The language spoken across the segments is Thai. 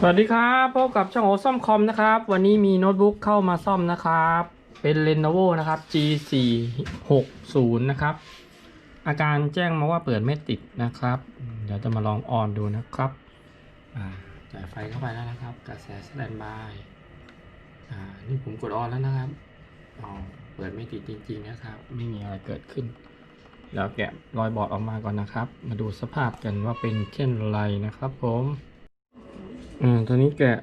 สวัสดีครับพบกับช่างโอซ่อมคอมนะครับ วันนี้มีโน้ตบุ๊กเข้ามาซ่อมนะครับ เป็น Lenovo นะครับ G460 นะครับ อาการแจ้งมาว่าเปิดไม่ติดนะครับ เดี๋ยวจะมาลองออนดูนะครับจ่ายไฟเข้าไปแล้วนะครับ กระแสสแตนบายนี่ผมกดออนแล้วนะครับอ๋อเปิดไม่ติดจริงๆนะครับ ไม่มีอะไรเกิดขึ้น แล้วแกะรอยบอดออกมาก่อนนะครับ มาดูสภาพกันว่าเป็นเช่นไรนะครับผม อืมตอนนี้แกะ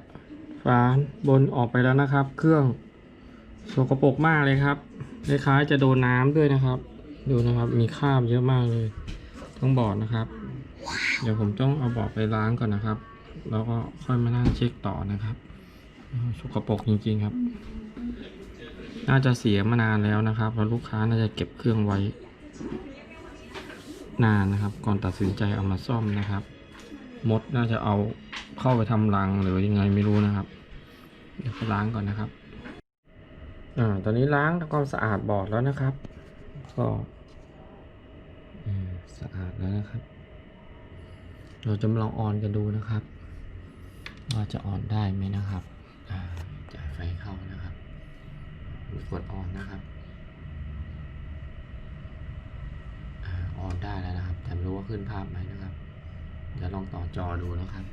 ฝาบนออกไปแล้วนะครับ เครื่องสกปรกมากเลยครับคล้ายๆจะโดนน้ำด้วยนะครับ ดูนะครับ มีคราบเยอะมากเลย ทั้งบอร์ดนะครับ เดี๋ยวผมต้องเอาบอร์ดไปล้างก่อนนะครับ แล้วก็ค่อยมานั่งเช็คต่อนะครับสกปรกจริงๆครับ น่าจะเสียมานานแล้วนะครับแล้วลูกค้าน่าจะเก็บเครื่องไว้ นานนะครับ ก่อนตัดสินใจเอามาซ่อมนะครับ มดน่าจะเอา เข้าไปทำรังหรือยังไงไม่รู้นะครับ เดี๋ยวล้างก่อนนะครับ อ่า ตอนนี้ล้างทำความสะอาดบอร์ดแล้วนะครับ ก็สะอาดแล้วนะครับ เราจะมาลองออนกันดูนะครับ ว่าจะออนได้ไหมนะครับอ่าจ่ายไฟเข้านะครับกดออนนะครับอ่ออนได้แล้วนะครับ แต่ไม่รู้ว่าขึ้นภาพไหมนะครับ เดี๋ยวลองต่อจอดูนะครับ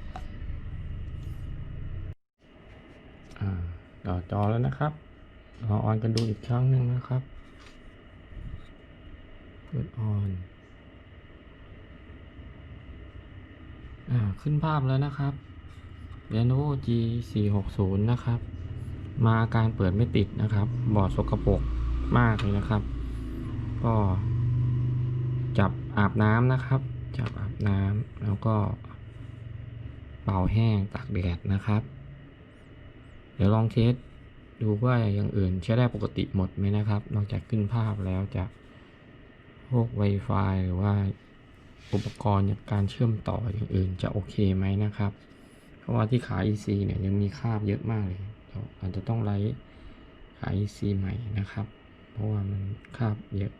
อ่า ต่อจอแล้วนะครับเราออนกันดูอีกครั้งหนึ่งนะครับกดออนอ่าขึ้นภาพแล้วนะครับ Lenovo G 4 6 0นะครับ มาอาการเปิดไม่ติดนะครับ บอร์ดสกปรกมากเลยนะครับ ก็จับอาบน้ำนะครับ จับอาบน้ำแล้วก็เป่าแห้งตากแดดนะครับ ดี๋ยวลองเทสดูว่าอย่างอื่นใช้ได้ปกติหมดไหมนะครับ นอกจากขึ้นภาพแล้วจะพวก Wi-Fi หรือว่าอุปกรณ์การเชื่อมต่ออย่างอื่นจะโอเคไหมนะครับ เพราะว่าที่ขา EC เนี่ยยังมีคราบเยอะมากเลยอาจจะต้องไล่ขา EC ใหม่นะครับ เพราะว่ามันคราบเยอะ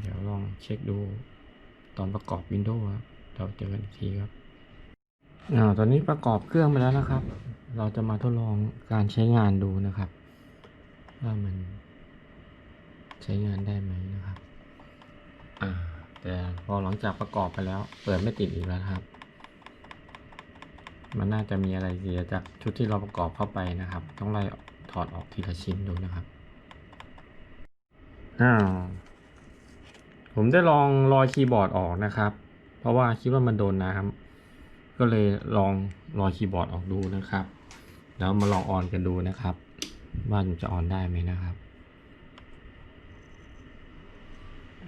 เดี๋ยวลองเช็คดูตอนประกอบ Windows ครับเราเจอกันอีกทีครับ อ่าตอนนี้ประกอบเครื่องไปแล้วนะครับ เราจะมาทดลองการใช้งานดูนะครับ ว่ามันใช้งานได้ไหมนะครับ อ่า แต่พอหลังจากประกอบไปแล้ว เปิดไม่ติดอีกแล้วครับ มันน่าจะมีอะไรเสียจากชุดที่เราประกอบเข้าไปนะครับ ต้องไล่ถอดออกทีละชิ้นดูนะครับอ้าวผมได้ลองรอยคีย์บอร์ดออกนะครับ เพราะว่าคิดว่ามันโดนน้ำ ก็เลยลองรอยคีย์บอร์ดออกดูนะครับ แล้วมาลองออนกันดูนะครับ ว่ามันจะออนได้ไหมนะครับ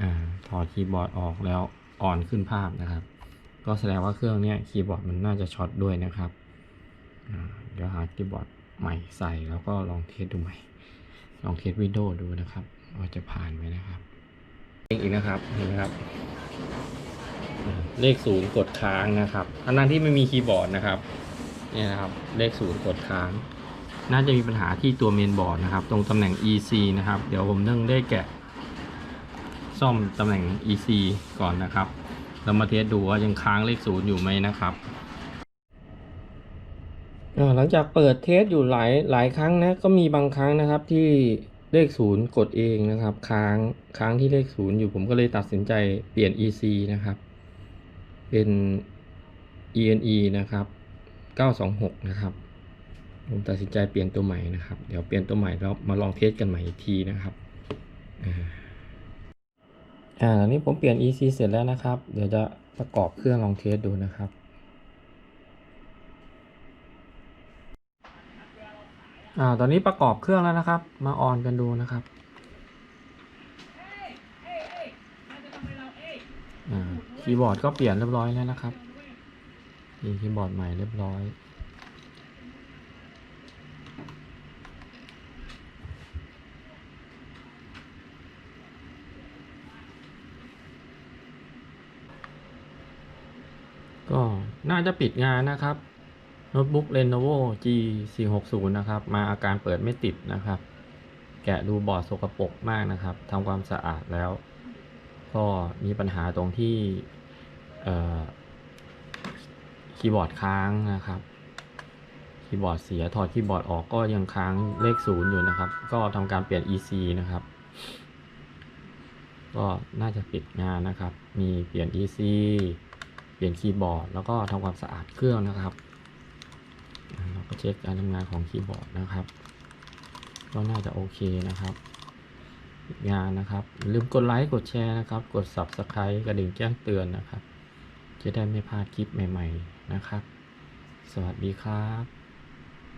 อ่าถอดคีย์บอร์ดออกแล้วออนขึ้นภาพนะครับ ก็แสดงว่าเครื่องเนี้ยคีย์บอร์ดมันน่าจะช็อตด้วยนะครับเดี๋ยวหาคีย์บอร์ดใหม่ใส่แล้วก็ลองเทสดูใหม่ ลองเทสวินโดว์ดูนะครับว่าจะผ่านไหมนะครับอีกนะครับเห็นไหมครับ เลขศูนย์กดค้างนะครับอันนั้นที่ไม่มีคีย์บอร์ดนะครับนี่นะครับเลขศูนย์กดค้าง น่าจะมีปัญหาที่ตัวเมนบอร์ดนะครับ ตรงตำแหน่ง EC นะครับ เดี๋ยวผมต้องได้แกะ ซ่อมตำแหน่ง EC ก่อนนะครับเรามาเทสดูว่ายังค้างเลขศูนย์อยู่ไหมนะครับหลังจากเปิดเทสอยู่หลายหลายครั้งนะก็มีบางครั้งนะครับที่เลขศูนย์กดเองนะครับ ค้างค้างที่เลขศูนย์อยู่ผมก็เลยตัดสินใจเปลี่ยน EC นะครับ เป็น ENE นะครับ 926 นะครับ ผมตัดสินใจเปลี่ยนตัวใหม่นะครับ เดี๋ยวเปลี่ยนตัวใหม่แล้วมาลองเทสกันใหม่อีกทีนะครับอ่าอ่าตอนนี้ผมเปลี่ยน EC เสร็จแล้วนะครับ เดี๋ยวจะประกอบเครื่องลองเทสดูนะครับอ่าตอนนี้ประกอบเครื่องแล้วนะครับ มาออนกันดูนะครับ อ่า คีย์บอร์ดก็เปลี่ยนเรียบร้อยแล้วนะครับมีคีย์บอร์ดใหม่เรียบร้อยก็น่าจะปิดงานนะครับโน้ตบุ๊ก Lenovo G 4 6 0 นะครับ มาอาการเปิดไม่ติดนะครับ แกะดูบอร์ดสกปรกมากนะครับทำความสะอาดแล้ว ก็มีปัญหาตรงที่คีย์บอร์ดค้างนะครับคีย์บอร์ดเสียถอดคีย์บอร์ดออกก็ยังค้างเลขศูนย์อยู่นะครับ ก็ทำการเปลี่ยน EC นะครับ ก็น่าจะปิดงานนะครับ มีเปลี่ยน EC เปลี่ยนคีย์บอร์ด แล้วก็ทำความสะอาดเครื่องนะครับเราก็เช็คการทำงานของคีย์บอร์ดนะครับ ก็น่าจะโอเคนะครับ งานนะครับ ลืมกดไลค์กดแชร์นะครับ กด Subscribe กระดิ่งแจ้งเตือนนะครับ จะได้ไม่พลาดคลิปใหม่ ๆนะครับ สวัสดีครับ